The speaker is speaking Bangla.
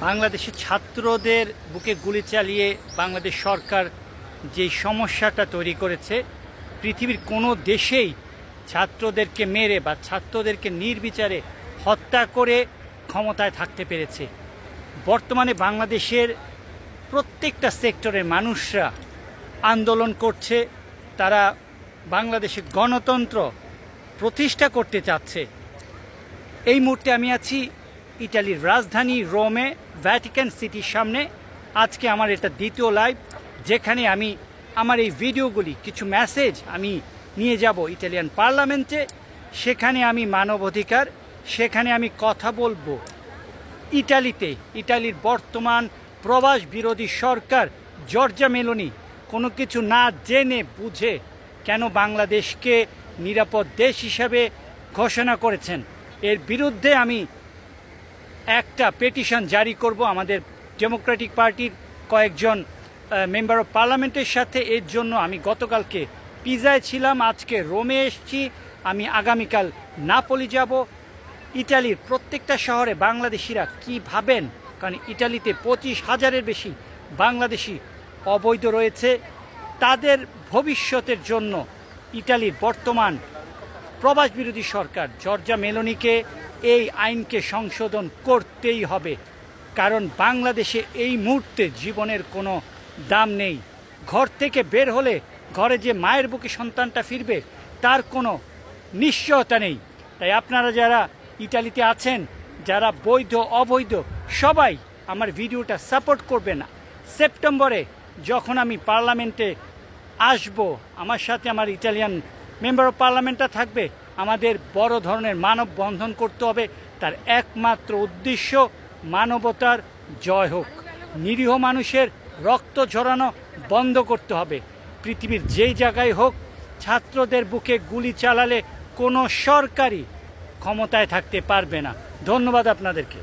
বাংলাদেশের ছাত্রদের বুকে গুলি চালিয়ে বাংলাদেশ সরকার যে সমস্যাটা তৈরি করেছে, পৃথিবীর কোনো দেশেই ছাত্রদেরকে মেরে বা ছাত্রদেরকে নির্বিচারে হত্যা করে ক্ষমতায় থাকতে পেরেছে। বর্তমানে বাংলাদেশের প্রত্যেকটা সেক্টরের মানুষরা আন্দোলন করছে, তারা বাংলাদেশে গণতন্ত্র প্রতিষ্ঠা করতে চাচ্ছে। এই মুহূর্তে আমি আছি ইটালির রাজধানী রোমে ভ্যাটিকান সিটির সামনে। আজকে আমার এটা দ্বিতীয় লাইভ যেখানে আমি আমার এই ভিডিওগুলি, কিছু মেসেজ আমি নিয়ে যাব ইটালিয়ান পার্লামেন্টে। সেখানে আমি মানবাধিকার সেখানে আমি কথা বলব ইটালিতে। ইটালির বর্তমান প্রবাস বিরোধী সরকার, জর্জা মেলোনি, কোনো কিছু না জেনে বুঝে কেন বাংলাদেশকে নিরাপদ দেশ হিসাবে ঘোষণা করেছেন? এর বিরুদ্ধে আমি একটা পেটিশন জারি করব আমাদের ডেমোক্রেটিক পার্টির কয়েকজন মেম্বার অফ পার্লামেন্টের সাথে। এর জন্য আমি গতকালকে পিজায় ছিলাম, আজকে রোমে এসেছি। আমি আগামীকাল নাপলি যাব। ইটালির প্রত্যেকটা শহরে বাংলাদেশিরা কি ভাবেন? কারণ ইটালিতে পঁচিশ হাজারের বেশি বাংলাদেশি অবৈধ রয়েছে। তাদের ভবিষ্যতের জন্য ইটালির বর্তমান প্রবাস বিরোধী সরকার জর্জা মেলোনিকে এই আইনকে সংশোধন করতেই হবে, কারণ বাংলাদেশে এই মুহূর্তে জীবনের কোনো দাম নেই। ঘর থেকে বের হলে ঘরে যে মায়ের বুকে সন্তানটা ফিরবে, তার কোনো নিশ্চয়তা নেই। তাই আপনারা যারা ইটালিতে আছেন, যারা বৈধ, অবৈধ, সবাই আমার ভিডিওটা সাপোর্ট করবেন। সেপ্টেম্বরে যখন আমি পার্লামেন্টে আসব, আমার সাথে আমার ইটালিয়ান মেম্বার অফ পার্লামেন্টটা থাকবে। আমাদের বড় ধরনের মানব বন্ধন করতে হবে। তার একমাত্র উদ্দেশ্য মানবতার জয় হোক। নিরীহ মানুষের রক্ত ঝরানো বন্ধ করতে হবে। পৃথিবীর যেই জায়গায় হোক, ছাত্রদের বুকে গুলি চালালে কোনো সরকারি ক্ষমতায় থাকতে পারবে না। ধন্যবাদ আপনাদেরকে।